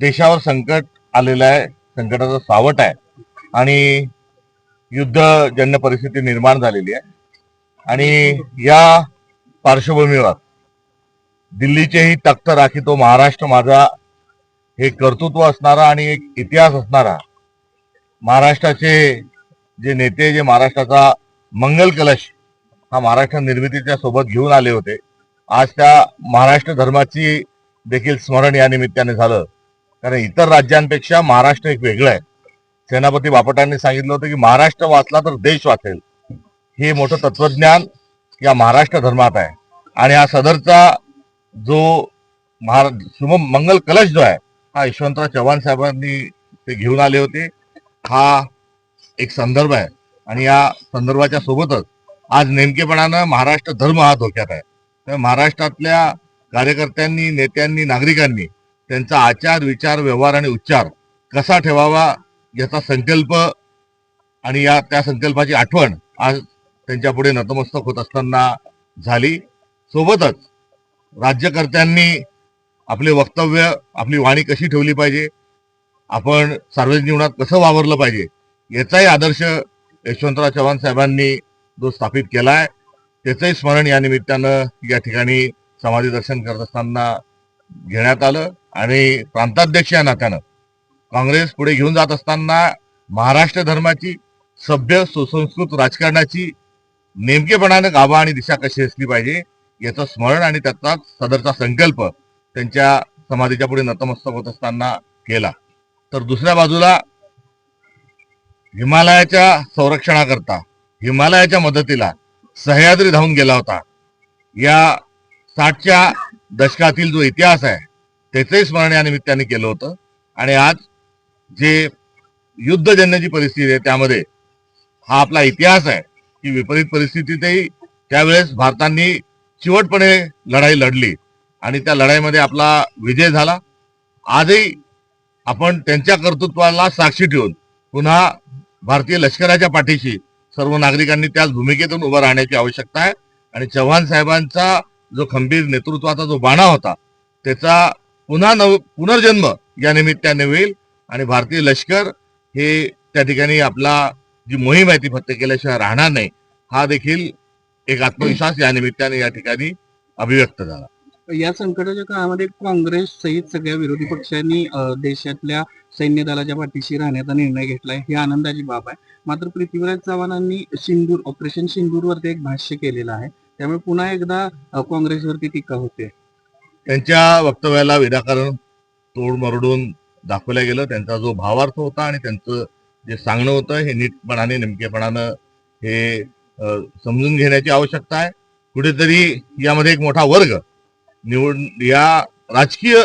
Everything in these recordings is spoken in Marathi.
देशावर संकट आलेलं आहे संकटाचं सावट आहे आणि युद्धजन्य परिस्थिती निर्माण झालेली आहे. आणि या पार्श्वभूमीवर दिल्लीचेही तख्त राखी तो महाराष्ट्र माझा हे कर्तृत्व असणारा आणि एक इतिहास असणारा महाराष्ट्राचे जे नेते जे महाराष्ट्राचा मंगल कलश हा महाराष्ट्र निर्मितीच्या सोबत घेऊन आले होते. आज त्या महाराष्ट्र धर्माची देखील स्मरण या निमित्ताने झालं. कारण इतर राज्यांपेक्षा महाराष्ट्र एक वेगळं आहे. सेनापती बापटांनी सांगितलं होतं की महाराष्ट्र वाचला तर देश वाचेल. हे मोठं तत्वज्ञान या महाराष्ट्र धर्मात आहे. आणि हा सदरचा जो महा शुभ मंगल कलश जो आहे हा यशवंतराव चव्हाण साहेबांनी ते घेऊन आले होते. हा एक संदर्भ आहे. आणि या संदर्भाच्या सोबतच आज नेमकेपणानं महाराष्ट्र धर्म हा धोक्यात आहे. तर महाराष्ट्रातल्या कार्यकर्त्यांनी नेत्यांनी नागरिकांनी त्यांचा आचार विचार व्यवहार आणि उच्चार कसा ठेवावा याचा संकल्प आणि या त्या संकल्पाची आठवण आज त्यांच्या पुढे नतमस्तक होत असताना झाली. सोबतच राज्यकर्त्यांनी आपले वक्तव्य आपली वाणी कशी ठेवली पाहिजे? आपण सार्वजनिक जीवनात कसं वावरलं पाहिजे? याचाही आदर्श यशवंतराव चव्हाण साहेबांनी जो स्थापित केला आहे त्याचंही स्मरण या निमित्तानं या ठिकाणी समाधी दर्शन करत असताना घेण्यात आलं. आणि प्रांताध्यक्ष या नात्यानं. काँग्रेस पुढे घेऊन जात असताना महाराष्ट्र धर्माची सभ्य सुसंस्कृत राजकारणाची नेमकेपणानं गाभा आणि दिशा कशी असली पाहिजे याचं स्मरण आणि त्याचा सदरचा संकल्प त्यांच्या समाधीच्या पुढे नतमस्तक होत असताना केला. तर दुसऱ्या बाजूला हिमालयाच्या संरक्षणाकरता हिमालयाच्या मदतीला सह्याद्री धावून गेला होता. या साठच्या दशकातील जो इतिहास आहे त्याचंही स्मरण या निमित्ताने केलं होतं. आणि आज जे युद्धजन्य जी परिस्थिती आहे त्यामध्ये हा आपला इतिहास आहे की विपरीत परिस्थितीतही त्यावेळेस भारतांनी चिवटपणे लढाई लढली. आणि त्या लढाईमध्ये आपला विजय झाला. आजही आपण त्यांच्या कर्तृत्वाला साक्षी ठेवून पुन्हा भारतीय लष्कराच्या पाठीशी सर्व नागरिकांनी त्याच भूमिकेतून उभं राहण्याची आवश्यकता आहे. आणि चव्हाण साहेबांचा जो खंबीर नेतृत्वाचा जो बाणा होता त्याचा पुन्हा नव पुनर्जन्म या निमित्ताने होईल. आणि भारतीय लष्कर हे त्या ठिकाणी आपला जी मोहीम आहे ती फक्त केल्याशिवाय राहणार नाही हा देखील एक आत्मविश्वास या निमित्ताने या ठिकाणी अभिव्यक्त झाला. या संकटाच्या काळामध्ये काँग्रेस सहित सगळ्या विरोधी पक्षांनी देशातल्या सैन्य दलाच्या पाठीशी राहण्याचा निर्णय घेतलाय ही आनंदाची बाब आहे. मात्र पृथ्वीराज चव्हाणांनी सिंदूर ऑपरेशन सिंदूरवरती एक भाष्य केलेलं आहे. त्यामुळे पुन्हा एकदा काँग्रेसवरती टीका होते. त्यांच्या वक्तव्याला विनाकारण तोड मरडून दाखवल्या गेलं. त्यांचा जो भावार्थ होता आणि त्यांचं जे सांगणं होतं हे नीटपणाने नेमकेपणानं हे समजून घेण्याची आवश्यकता आहे. कुठेतरी यामध्ये एक मोठा वर्ग निवड या राजकीय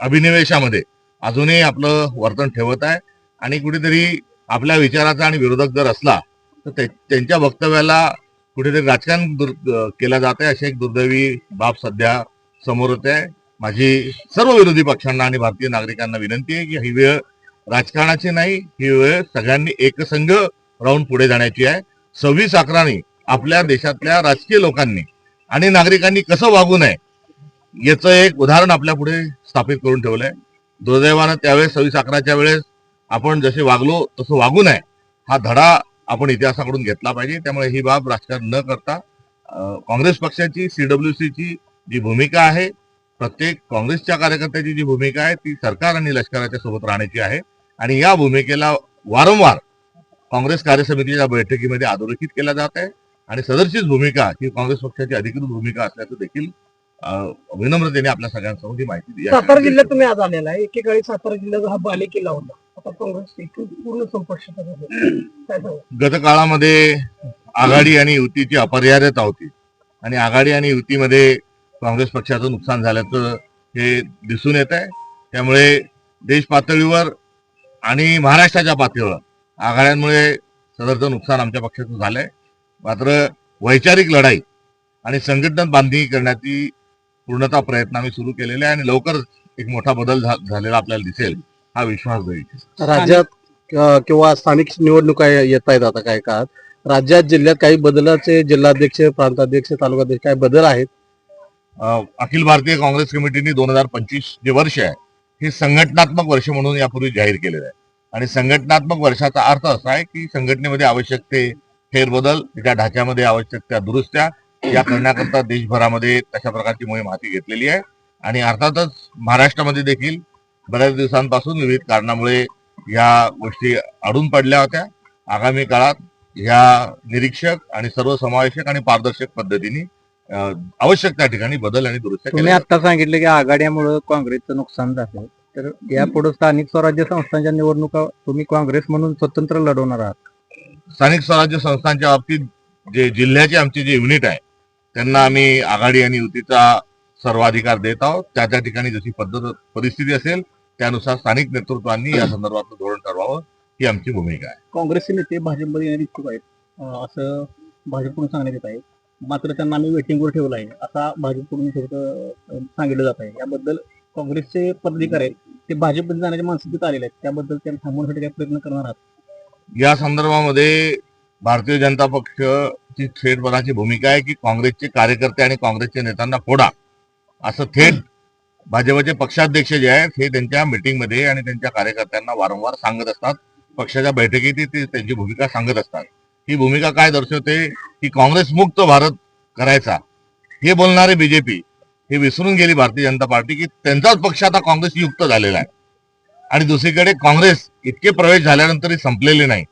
अभिनिवेशामध्ये अजूनही आपलं वर्तन ठेवत आहे. आणि कुठेतरी आपल्या विचाराचा आणि विरोधक जर असला तर ते- त्यांच्या वक्तव्याला कुठेतरी राजकारण दुर- केलं जात आहे अशी एक दुर्दैवी बाब सध्या समोर येते आहे माझी सर्व विरोधी पक्षांना आणि भारतीय नागरिकांना विनंती आहे की ही वेळ राजकारणाची नाही ही वेळ सगळ्यांनी एकसंघ राहून पुढे जाण्याची आहे. सव्वीस अकरानी आपल्या देशातल्या राजकीय लोकांनी आणि नागरिकांनी कसं वागू नये याचं एक उदाहरण आपल्या पुढे स्थापित करून ठेवलंय. दुर्दैवानं त्यावेळेस सव्वीस अकराच्या वेळेस आपण जसे वागलो तसं वागू नये हा धडा आपण इतिहासाकडून घेतला पाहिजे. त्यामुळे ही बाब राजकारण न करता काँग्रेस पक्षाची सीडब्ल्यूसीची जी भूमिका आहे प्रत्येक काँग्रेसच्या कार्यकर्त्याची जी भूमिका आहे ती सरकार आणि लष्कराच्या सोबत राहण्याची आहे. आणि या भूमिकेला वारंवार काँग्रेस कार्यसमितीच्या बैठकीमध्ये अधोरेखित केला जात आहे. आणि सदरचीच भूमिका ही काँग्रेस पक्षाची अधिकृत भूमिका असल्याचं देखील विनम्रतेने आपल्या सगळ्यांसमोर ही माहिती दिली. सातारा जिल्ह्यात तुम्ही आज आलेला आहे. एकेकाळी सातारा जिल्ह्याचा हा बाले किल्ला होता. आता काँग्रेस पूर्ण सांगा गत काळामध्ये आघाडी आणि युतीची अपरिहार्यता होती. आणि आघाडी आणि युतीमध्ये काँग्रेस पक्षाचं नुकसान झाल्याचं हे दिसून येत आहे. त्यामुळे देश पातळीवर आणि महाराष्ट्राच्या पातळीवर आघाड्यांमुळे सदरचं नुकसान आमच्या पक्षाचं झालंय. मात्र वैचारिक लढाई आणि संघटन बांधणी करण्याची पूर्णता प्रयत्न आम्ही सुरू केलेले आहे आणि लवकरच एक मोठा बदल झालेला आपल्याला दिसेल हा विश्वास देईल राज्यात किंवा स्थानिक निवडणुका येत आहेत आता काय काळात. राज्यात जिल्ह्यात काही बदलाचे जिल्हाध्यक्ष प्रांताध्यक्ष तालुकाध्यक्ष काही बदल आहेत. अखिल भारतीय काँग्रेस कमिटीने दोन हजार पंचवीस जे वर्ष आहे हे संघटनात्मक वर्ष म्हणून यापूर्वी जाहीर केलेलं आहे. आणि संघटनात्मक वर्षाचा अर्थ असा आहे की संघटनेमध्ये आवश्यक ते फेरबदल त्या ढाच्यामध्ये आवश्यक त्या दुरुस्त्या या करण्याकरता देशभरामध्ये तशा प्रकारची मोहीम हाती घेतलेली आहे. आणि अर्थातच महाराष्ट्रामध्ये देखील बऱ्याच दिवसांपासून विविध कारणामुळे या गोष्टी अडून पडल्या होत्या. आगामी काळात ह्या निरीक्षक आणि सर्वसमावेशक आणि पारदर्शक पद्धतीने आवश्यक त्या ठिकाणी बदल आणि दुरुस्त्या तुम्ही केल्या आता सांगितले की आघाड्यामुळे काँग्रेसचं नुकसान झालं. तर यापुढे स्थानिक स्वराज्य संस्थांच्या निवडणुका तुम्ही काँग्रेस म्हणून स्वतंत्र लढवणार आहात. स्थानिक स्वराज्य संस्थांच्या बाबतीत जे जिल्ह्याचे आमचे जे युनिट आहे त्यांना आम्ही आघाडी आणि युतीचा सर्वाधिकार देत आहोत. त्या त्या ठिकाणी जशी पद्धत परिस्थिती असेल त्यानुसार स्थानिक नेतृत्वांनी या संदर्भातलं धोरण ठरवावं ही आमची भूमिका आहे. काँग्रेसचे नेते भाजपमध्ये येण्यात इच्छुक आहेत. अं, असं भाजपकडून सांगण्यात येत आहे. मात्र त्यांना आम्ही वेटिंगवर ठेवलं आहे. असा भाजपकडून सांगितलं जात आहे. याबद्दल काँग्रेसचे पदाधिकारी आहेत. ते भाजपमध्ये जाण्याच्या मानसिकतेत आलेले आहेत. त्याबद्दल त्यांना थांबवण्यासाठी काय प्रयत्न करणार आहात? या संदर्भामध्ये भारतीय जनता पक्षाची थेटपणाची भूमिका आहे की काँग्रेसचे कार्यकर्ते आणि काँग्रेसच्या नेत्यांना फोडा. असं थेट भाजपचे पक्षाध्यक्ष जे आहेत हे त्यांच्या मिटिंगमध्ये आणि त्यांच्या कार्यकर्त्यांना वारंवार सांगत असतात. पक्षाच्या बैठकीत ते त्यांची भूमिका सांगत असतात. ही भूमिका काय दर्शवते? की काँग्रेस मुक्त भारत करायचा. हे बोलणारे बीजेपी हे विसरून गेली भारतीय जनता पार्टी की त्यांचाच पक्ष आता काँग्रेस युक्त झालेला आहे. आणि दुसरीकडे काँग्रेस इतके प्रवेश झाल्यानंतरही संपलेले नाही.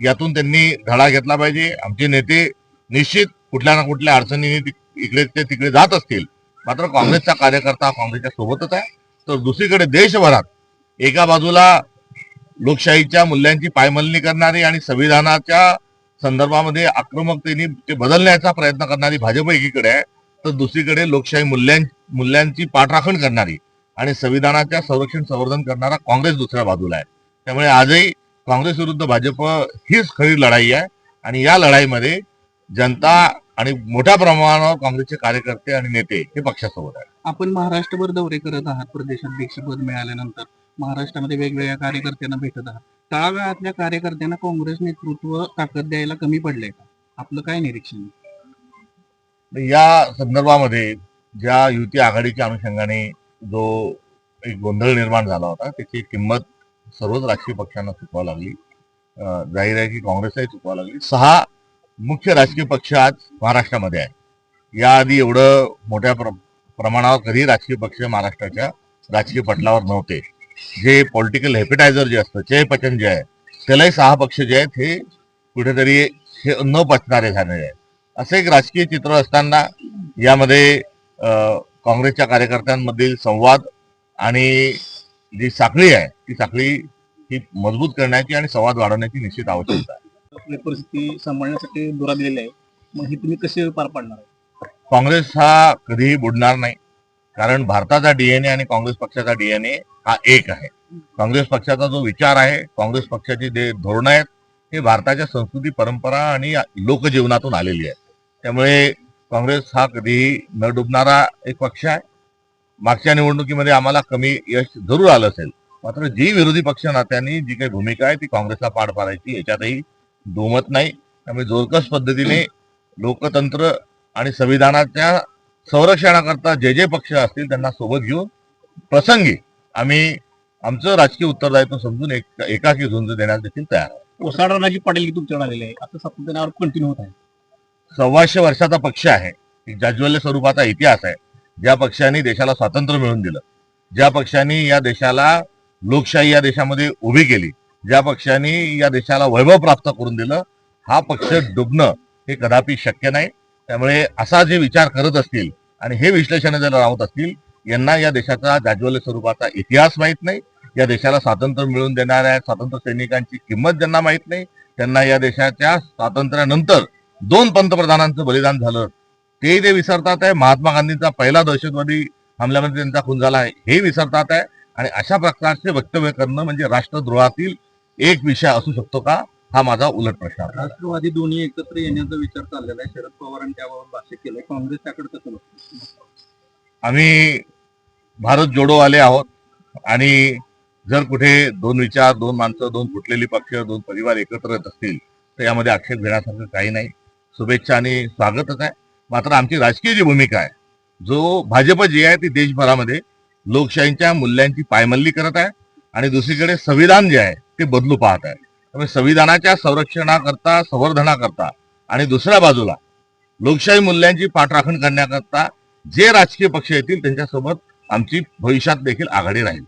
यातून त्यांनी धडा घेतला पाहिजे. आमचे नेते निश्चित कुठल्या ना कुठल्या अडचणीने इकडे ते तिकडे जात असतील. मात्र काँग्रेसचा कार्यकर्ता काँग्रेसच्या सोबतच आहे. तर दुसरीकडे देशभरात एका बाजूला लोकशाहीच्या मूल्यांची पायमलनी करणारी आणि संविधानाच्या संदर्भामध्ये आक्रमकतेने ते बदलण्याचा प्रयत्न करणारी भाजप एकीकडे आहे तर दुसरीकडे लोकशाही मूल्यां मूल्यांची पाठराखण करणारी आणि संविधानाच्या संरक्षण संवर्धन करणारा काँग्रेस दुसऱ्या बाजूला आहे. त्यामुळे आजही काँग्रेस विरुद्ध भाजप हीच खरी लढाई आहे आणि या लढाईमध्ये जनता आणि मोठ्या प्रमाणावर काँग्रेसचे कार्यकर्ते आणि नेते हे पक्षासोबत आहेत. आपण महाराष्ट्रभर दौरे करत आहात प्रदेशाध्यक्षपद मिळाल्यानंतर. महाराष्ट्रामध्ये वेगवेगळ्या कार्यकर्त्यांना भेटत आहात. तळागाळातल्या कार्यकर्त्यांना काँग्रेस नेतृत्व ताकद द्यायला कमी पडलंय का? आपलं काय निरीक्षण या संदर्भामध्ये ज्या युती आघाडीच्या अनुषंगाने जो एक गोंधळ निर्माण झाला होता त्याची किंमत सर्वच राजकीय पक्षांना चुकवा लागली. जाहीर आहे की काँग्रेसलाही चुकवा लागली. सहा मुख्य राजकीय पक्ष आज महाराष्ट्रामध्ये आहे याआधी एवढं मोठ्या प्र- प्रमाणावर कधी राजकीय पक्ष महाराष्ट्राच्या राजकीय पटलावर नव्हते. जे पॉलिटिकल हेपेटायझर जे असतं चयपचन जे आहे त्यालाही सहा पक्ष जे आहेत हे कुठेतरी हे न पचणारे झालेले आहेत. असं एक राजकीय चित्र असताना यामध्ये काँग्रेसच्या कार्यकर्त्यांमधील संवाद आणि जी साखळी आहे ती साखळी ही मजबूत करण्याची आणि संवाद वाढवण्याची निश्चित आवश्यकता आहे. आपली परिस्थिती सांभाळण्यासाठी दुरा दिलेला आहे. मग ही तुम्ही कसे पार पाडणार? काँग्रेस हा कधीही बुडणार नाही. कारण भारताचा डीएनए आणि काँग्रेस पक्षाचा डीएनए हा एक आहे. काँग्रेस पक्षाचा जो विचार आहे काँग्रेस पक्षाची जे धोरणं आहेत हे भारताच्या संस्कृती परंपरा आणि लोकजीवनातून आलेली आहे त्यामुळे काँग्रेस हा कधीही न डुबणारा एक पक्ष आहे. मागच्या निवडणुकीमध्ये आम्हाला कमी यश जरूर आलं असेल. मात्र जी विरोधी पक्ष नात्यांनी जी काही भूमिका आहे ती काँग्रेसला पार पाडायची याच्यातही दुमत नाही. त्यामुळे जोरकस पद्धतीने लोकतंत्र आणि संविधानाच्या संरक्षणाकरता जे जे पक्ष असतील त्यांना सोबत घेऊन प्रसंगी आम्ही आमचं राजकीय उत्तरदायित्व समजून एक एकाकी झुंज देण्यास देखील तयार आहोत. ओसाडराजी पाटील की तुमच्याकडे आलेले आहे आता सातत्याने कंटिन्यू होत आहे. सव्वाशे वर्षाचा पक्ष आहे. एक जाज्वल्य स्वरूपाचा इतिहास आहे. ज्या पक्षाने देशाला स्वातंत्र्य मिळवून दिलं ज्या पक्षाने या देशाला लोकशाही या देशामध्ये उभी केली ज्या पक्षाने या देशाला वैभव प्राप्त करून दिलं हा पक्ष डुबणं हे कदापि शक्य नाही. त्यामुळे असा जे विचार करत असतील आणि हे विश्लेषण जर लावत असतील यांना या देशाचा जाज्वल्य स्वरूपाचा इतिहास माहीत नाही या देशाला स्वातंत्र्य मिळवून देणाऱ्या स्वातंत्र्य सैनिकांची किंमत ज्यांना माहीत नाही त्यांना या देशाच्या स्वातंत्र्यानंतर दोन पंतप्रधानांचं बलिदान झालं. ते जे विसरतात आहे महात्मा गांधींचा पहिला दहशतवादी हमल्यामध्ये त्यांचा खून झाला आहे हे विसरतात आहे. आणि अशा प्रकारचे वक्तव्य करणं म्हणजे राष्ट्रद्रोहातील एक विषय असू शकतो का? हा माझा उलट प्रश्न आहे. राष्ट्रवादी दोन्ही एकत्र येण्याचा विचार चाललेला आहे. शरद पवारांनी त्याबाबत भाष्य केलंय. काँग्रेस त्याकडे कसं? आम्ही भारत जोडो आले आहोत आणि जर कुठे दोन विचार दोन माणसं दोन फुटलेली पक्ष दोन परिवार एकत्र येत असतील तर यामध्ये आक्षेप घेण्यासारखं काही नाही. शुभेच्छा आणि स्वागतच आहे. मात्र आमची राजकीय जी भूमिका आहे जो भाजप जी आहे ती देशभरामध्ये लोकशाहीच्या मूल्यांची पायमल्ली करत आहे आणि दुसरीकडे संविधान जे आहे ते बदलू पाहत आहे. त्यामुळे संविधानाच्या संरक्षणाकरता संवर्धनाकरता आणि दुसऱ्या बाजूला लोकशाही मूल्यांची पाठराखण करण्याकरता जे राजकीय पक्ष येतील त्यांच्यासोबत आमची भविष्यात देखील आघाडी राहील.